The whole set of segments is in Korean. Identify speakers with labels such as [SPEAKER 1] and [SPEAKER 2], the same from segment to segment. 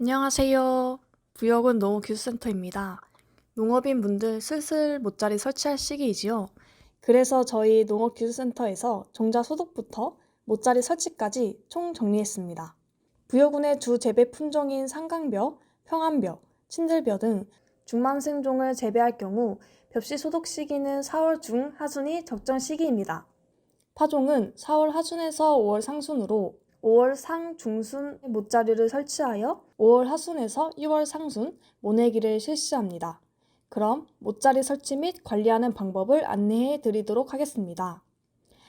[SPEAKER 1] 안녕하세요. 부여군 농업기술센터입니다. 농업인 분들 슬슬 모짜리 설치할 시기이지요. 그래서 저희 농업기술센터에서 종자 소독부터 모짜리 설치까지 총 정리했습니다. 부여군의 주 재배 품종인 상강벼, 평안벼, 친들벼 등 중망생종을 재배할 경우 벽시 소독 시기는 4월 중 하순이 적정 시기입니다. 파종은 4월 하순에서 5월 상순으로 5월 상 중순 모짜리를 설치하여 5월 하순에서 6월 상순 모내기를 실시합니다. 그럼 모짜리 설치 및 관리하는 방법을 안내해 드리도록 하겠습니다.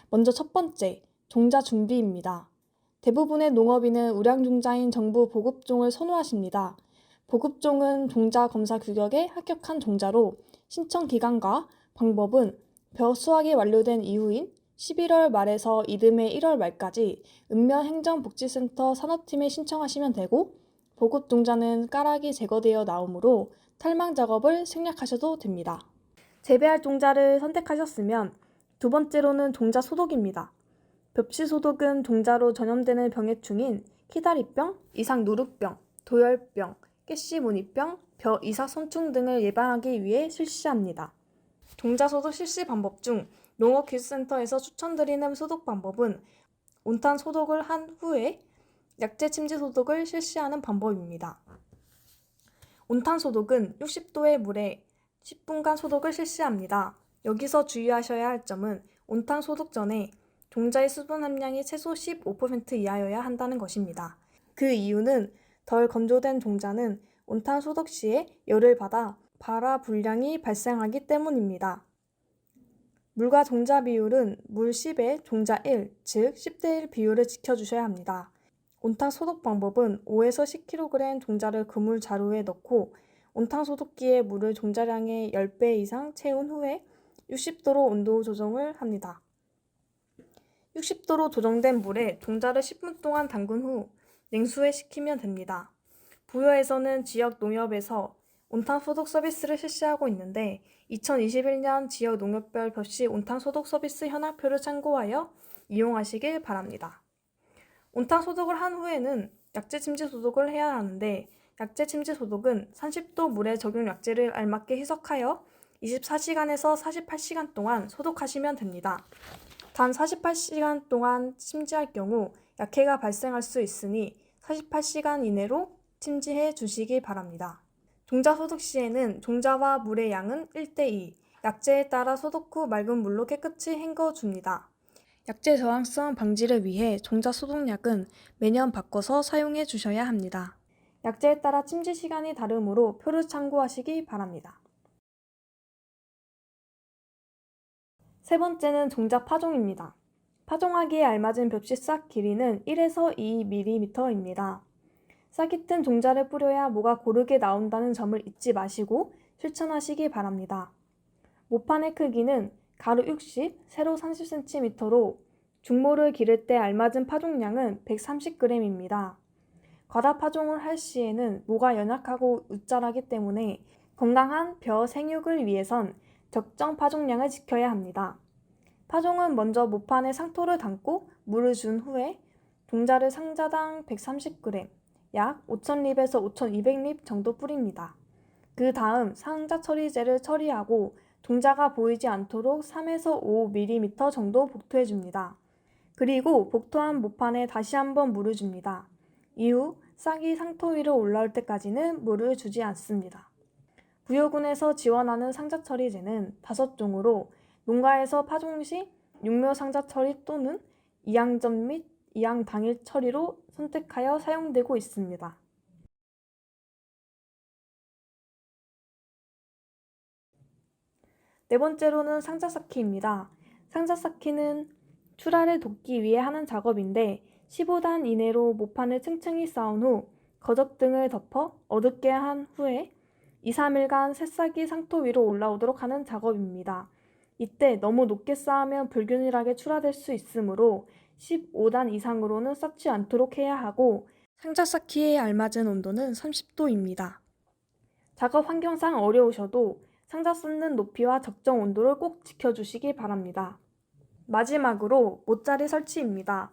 [SPEAKER 1] 먼저 첫 번째, 종자 준비입니다. 대부분의 농업인은 우량종자인 정부 보급종을 선호하십니다. 보급종은 종자 검사 규격에 합격한 종자로 신청 기간과 방법은 벼 수확이 완료된 이후인 11월 말에서 이듬해 1월 말까지 읍면행정복지센터 산업팀에 신청하시면 되고 보급 종자는 까락이 제거되어 나오므로 탈망 작업을 생략하셔도 됩니다. 재배할 종자를 선택하셨으면 두 번째로는 종자 소독입니다. 벽시 소독은 종자로 전염되는 병해충인 키다리병, 이상 누룩병, 도열병, 깨씨무늬병, 벼 이삭 손충 등을 예방하기 위해 실시합니다. 종자 소독 실시 방법 중 농업기술센터에서 추천드리는 소독 방법은 온탄 소독을 한 후에 약재 침지 소독을 실시하는 방법입니다. 온탄 소독은 60도의 물에 10분간 소독을 실시합니다. 여기서 주의하셔야 할 점은 온탄 소독 전에 종자의 수분 함량이 최소 15% 이하여야 한다는 것입니다. 그 이유는 덜 건조된 종자는 온탄 소독 시에 열을 받아 발화 불량이 발생하기 때문입니다. 물과 종자 비율은 물 10에 종자 1, 즉 10대 1 비율을 지켜주셔야 합니다. 온탕 소독 방법은 5에서 10kg 종자를 그물 자루에 넣고 온탕 소독기에 물을 종자량의 10배 이상 채운 후에 60도로 온도 조정을 합니다. 60도로 조정된 물에 종자를 10분 동안 담근 후 냉수에 식히면 됩니다. 부여에서는 지역 농협에서 온탕 소독 서비스를 실시하고 있는데 2021년 지역 농협별 벽시 온탕 소독 서비스 현황표를 참고하여 이용하시길 바랍니다. 온탕 소독을 한 후에는 약재 침지 소독을 해야 하는데 약재 침지 소독은 30도 물에 적용 약재를 알맞게 희석하여 24시간에서 48시간 동안 소독하시면 됩니다. 단 48시간 동안 침지할 경우 약해가 발생할 수 있으니 48시간 이내로 침지해 주시기 바랍니다. 종자 소독 시에는 종자와 물의 양은 1대2, 약재에 따라 소독 후 맑은 물로 깨끗이 헹궈 줍니다. 약재 저항성 방지를 위해 종자 소독약은 매년 바꿔서 사용해 주셔야 합니다. 약재에 따라 침지 시간이 다르므로 표를 참고하시기 바랍니다. 세 번째는 종자 파종입니다. 파종하기에 알맞은 벽시 싹 길이는 1에서 2mm입니다. 싹이 튼 종자를 뿌려야 모가 고르게 나온다는 점을 잊지 마시고 실천하시기 바랍니다. 모판의 크기는 가로 60, 세로 30cm로 중모를 기를 때 알맞은 파종량은 130g입니다. 과다 파종을 할 시에는 모가 연약하고 웃자라기 때문에 건강한 벼 생육을 위해선 적정 파종량을 지켜야 합니다. 파종은 먼저 모판에 상토를 담고 물을 준 후에 종자를 상자당 130g, 약 5,000립에서 5,200립 정도 뿌립니다. 그 다음 상자 처리제를 처리하고 종자가 보이지 않도록 3에서 5mm 정도 복토해 줍니다. 그리고 복토한 모판에 다시 한번 물을 줍니다. 이후 싹이 상토 위로 올라올 때까지는 물을 주지 않습니다. 부여군에서 지원하는 상자 처리제는 다섯 종으로 농가에서 파종 시 육묘 상자 처리 또는 이양전 및 이양 당일 처리로 선택하여 사용되고 있습니다. 네 번째로는 상자 쌓기입니다. 상자 쌓기는 출하를 돕기 위해 하는 작업인데 15단 이내로 모판을 층층이 쌓은 후 거적 등을 덮어 어둡게 한 후에 2, 3일간 새싹이 상토 위로 올라오도록 하는 작업입니다. 이때 너무 높게 쌓으면 불균일하게 출하될 수 있으므로 15단 이상으로는 쌓지 않도록 해야 하고 상자 쌓기에 알맞은 온도는 30도입니다. 작업 환경상 어려우셔도 상자 쌓는 높이와 적정 온도를 꼭 지켜주시기 바랍니다. 마지막으로 모짜리 설치입니다.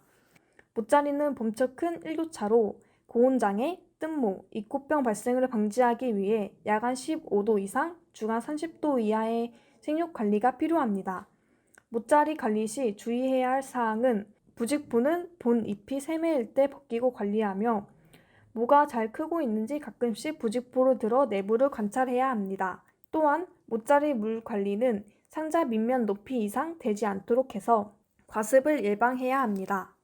[SPEAKER 1] 모짜리는 범처 큰 일교차로 고온장애, 뜬모, 입구병 발생을 방지하기 위해 야간 15도 이상, 주간 30도 이하의 생육 관리가 필요합니다. 모짜리 관리 시 주의해야 할 사항은 부직포는 본 잎이 세매일 때 벗기고 관리하며 모가 잘 크고 있는지 가끔씩 부직포를 들어 내부를 관찰해야 합니다. 또한 모짜리 물 관리는 상자 밑면 높이 이상 되지 않도록 해서 과습을 예방해야 합니다.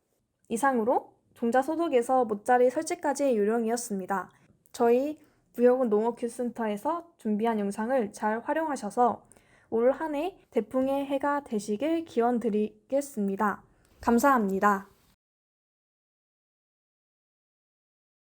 [SPEAKER 1] 이상으로 종자 소독에서 모짜리 설치까지의 요령이었습니다. 저희 무역은 농업교센터에서 준비한 영상을 잘 활용하셔서 올 한해 태풍의 해가 되시길 기원 드리겠습니다. 감사합니다.